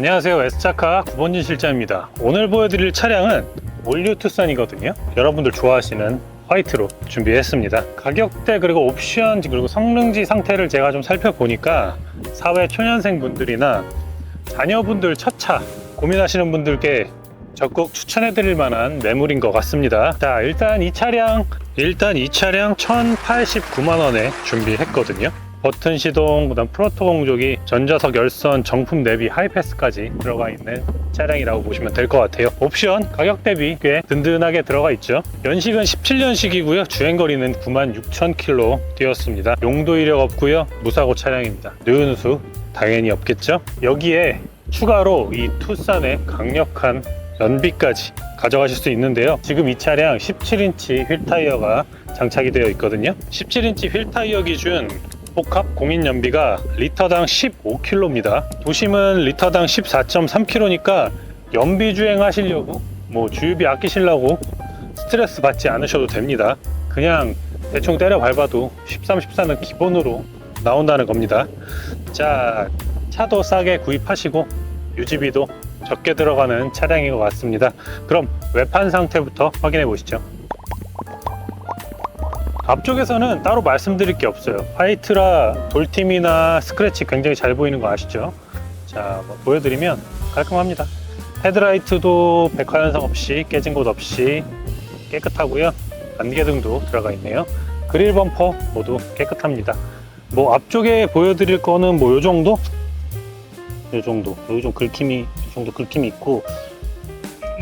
안녕하세요. S차카 구본진 실장입니다. 오늘 보여드릴 차량은 올류 투싼이거든요. 여러분들 좋아하시는 화이트로 준비했습니다. 가격대 그리고 옵션 그리고 성능지 상태를 제가 좀 살펴보니까 사회 초년생 분들이나 자녀분들 첫 차 고민하시는 분들께 적극 추천해 드릴 만한 매물인 것 같습니다. 자 일단 이 차량 일단 이 차량 1089만원에 준비했거든요 버튼 시동, 그다음 프로토 공조기, 전자석 열선, 정품 내비, 하이패스까지 들어가 있는 차량이라고 보시면 될 것 같아요. 옵션 가격 대비 꽤 든든하게 들어가 있죠. 연식은 17년식이고요. 주행 거리는 96,000km 뛰었습니다. 용도 이력 없고요. 무사고 차량입니다. 누유누수 당연히 없겠죠. 여기에 추가로 이 투싼의 강력한 연비까지 가져가실 수 있는데요. 지금 이 차량 17인치 휠 타이어가 장착이 되어 있거든요. 17인치 휠 타이어 기준 복합 공인 연비가 리터당 15km입니다. 도심은 리터당 14.3km니까 연비 주행 하시려고 뭐 주유비 아끼시려고 스트레스 받지 않으셔도 됩니다. 그냥 대충 때려 밟아도 13, 14는 기본으로 나온다는 겁니다. 자, 차도 싸게 구입하시고 유지비도 적게 들어가는 차량인 것 같습니다. 그럼 외판 상태부터 확인해 보시죠. 앞쪽에서는 따로 말씀드릴 게 없어요. 화이트라 돌팀이나 스크래치 굉장히 잘 보이는 거 아시죠? 자, 뭐 보여드리면 깔끔합니다. 헤드라이트도 백화현상 없이 깨진 곳 없이 깨끗하고요. 안개등도 들어가 있네요. 그릴 범퍼 모두 깨끗합니다. 뭐 앞쪽에 보여드릴 거는 뭐 요 정도? 요 정도. 요 정도 긁힘이, 요 정도 긁힘이 있고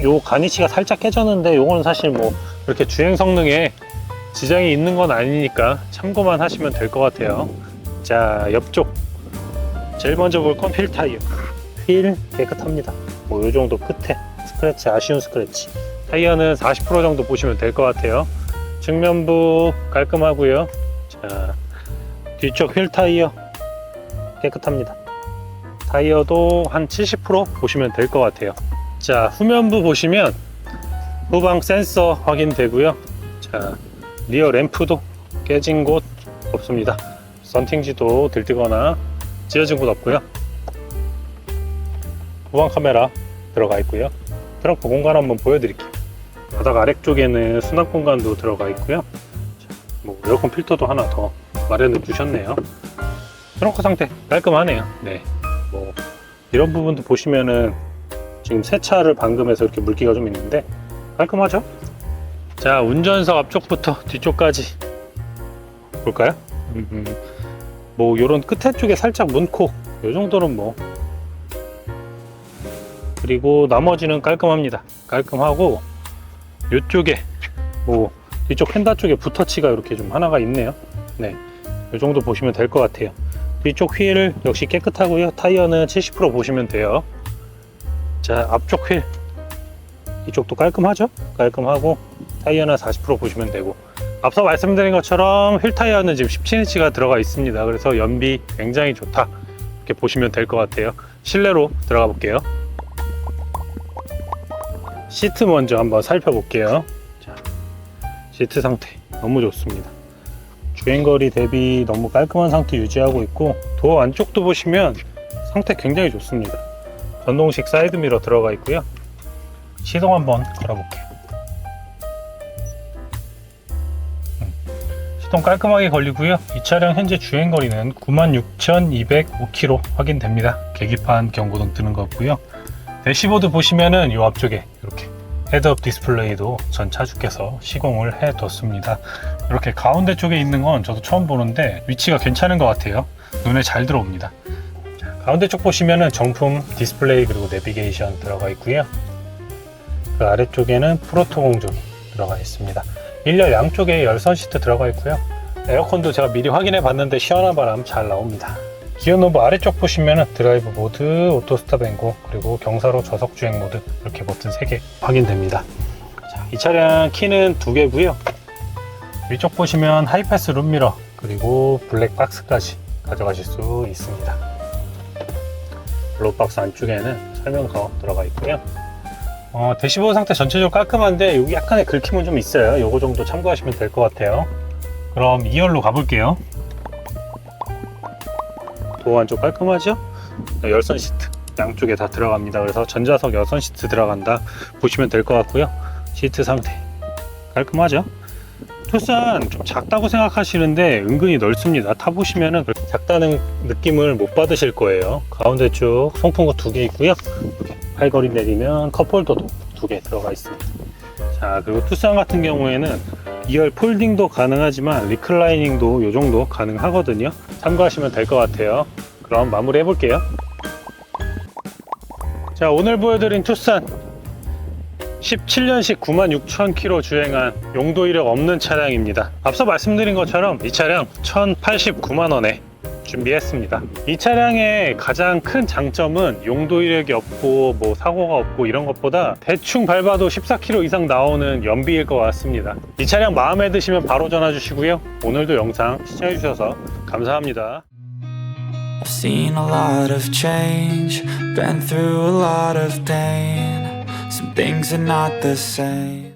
요 가니치가 살짝 깨졌는데 요거는 사실 뭐 이렇게 주행 성능에 지장이 있는 건 아니니까 참고만 하시면 될 것 같아요. 자, 옆쪽. 제일 먼저 볼 건 휠 타이어. 휠 깨끗합니다. 뭐, 요 정도 끝에 스크래치, 아쉬운 스크래치. 타이어는 40% 정도 보시면 될 것 같아요. 측면부 깔끔하고요. 자, 뒤쪽 휠 타이어 깨끗합니다. 타이어도 한 70% 보시면 될 것 같아요. 자, 후면부 보시면 후방 센서 확인되고요. 자, 리어 램프도 깨진 곳 없습니다. 썬팅지도 들뜨거나 찢어진 곳 없고요. 후방 카메라 들어가 있고요. 트렁크 공간 한번 보여드릴게요. 바닥 아래쪽에는 수납 공간도 들어가 있고요. 자, 뭐 에어컨 필터도 하나 더 마련해 주셨네요. 트렁크 상태 깔끔하네요. 네, 뭐 이런 부분도 보시면은 지금 새 차를 방금 해서 이렇게 물기가 좀 있는데 깔끔하죠? 자 운전석 앞쪽부터 뒤쪽까지 볼까요? 음, 뭐 요런 끝에 쪽에 살짝 문콕 요 정도는 뭐. 그리고 나머지는 깔끔합니다. 깔끔하고 요쪽에 뭐 뒤쪽 펜다 쪽에 붓터치가 이렇게 좀 하나가 있네요. 네 요 정도 보시면 될 것 같아요. 뒤쪽 휠 역시 깨끗하고요. 타이어는 70% 보시면 돼요. 자 앞쪽 휠. 이쪽도 깔끔하죠? 깔끔하고 타이어는 40% 보시면 되고 앞서 말씀드린 것처럼 휠 타이어는 지금 17인치가 들어가 있습니다. 그래서 연비 굉장히 좋다. 이렇게 보시면 될 것 같아요. 실내로 들어가 볼게요. 시트 먼저 한번 살펴볼게요. 자, 시트 상태 너무 좋습니다. 주행거리 대비 너무 깔끔한 상태 유지하고 있고 도어 안쪽도 보시면 상태 굉장히 좋습니다. 전동식 사이드미러 들어가 있고요. 시동 한번 걸어볼게요 시동 깔끔하게 걸리고요. 이 차량 현재 주행 거리는 96,205km 확인됩니다. 계기판 경고등 뜨는 것 같고요. 대시보드 보시면은 이 앞쪽에 이렇게 헤드업 디스플레이도 전 차주께서 시공을 해뒀습니다. 이렇게 가운데 쪽에 있는 건 저도 처음 보는데 위치가 괜찮은 것 같아요. 눈에 잘 들어옵니다. 자, 가운데 쪽 보시면은 정품 디스플레이 그리고 내비게이션 들어가 있고요. 그 아래쪽에는 프로토 공조기 들어가 있습니다. 1열 양쪽에 열선 시트 들어가 있고요. 에어컨도 제가 미리 확인해 봤는데 시원한 바람 잘 나옵니다. 기어 노브 아래쪽 보시면 드라이브 모드, 오토 스탑 앤고, 그리고 경사로 저속 주행 모드 이렇게 버튼 3개 확인됩니다. 자, 이 차량 키는 2개고요. 위쪽 보시면 하이패스 룸미러 그리고 블랙 박스까지 가져가실 수 있습니다. 블록박스 안쪽에는 설명서 들어가 있고요. 어, 대시보드 상태 전체적으로 깔끔한데 여기 약간의 긁힘은 좀 있어요. 요거 정도 참고하시면 될 것 같아요. 그럼 2열로 가볼게요. 도어 안쪽 깔끔하죠? 열선 시트 양쪽에 다 들어갑니다. 그래서 전자석 여선 시트 들어간다 보시면 될 것 같고요. 시트 상태 깔끔하죠? 투싼 좀 작다고 생각하시는데 은근히 넓습니다. 타 보시면은 작다는 느낌을 못 받으실 거예요. 가운데 쭉 송풍구 두 개 있고요. 팔걸이 내리면 컵홀더도 두 개 들어가 있습니다. 자 그리고 투싼 같은 경우에는 2열 폴딩도 가능하지만 리클라이닝도 이 정도 가능하거든요. 참고하시면 될 것 같아요. 그럼 마무리 해볼게요. 자 오늘 보여드린 투싼 17년식 96,000km 주행한 용도 이력 없는 차량입니다. 앞서 말씀드린 것처럼 이 차량 1,089만 원에 준비했습니다. 이 차량의 가장 큰 장점은 용도 이력이 없고 뭐 사고가 없고 이런 것보다 대충 밟아도 14km 이상 나오는 연비일 것 같습니다. 이 차량 마음에 드시면 바로 전화 주시고요. 오늘도 영상 시청해 주셔서 감사합니다. I've seen a lot of change, been through a lot of pain. Some things are not the same.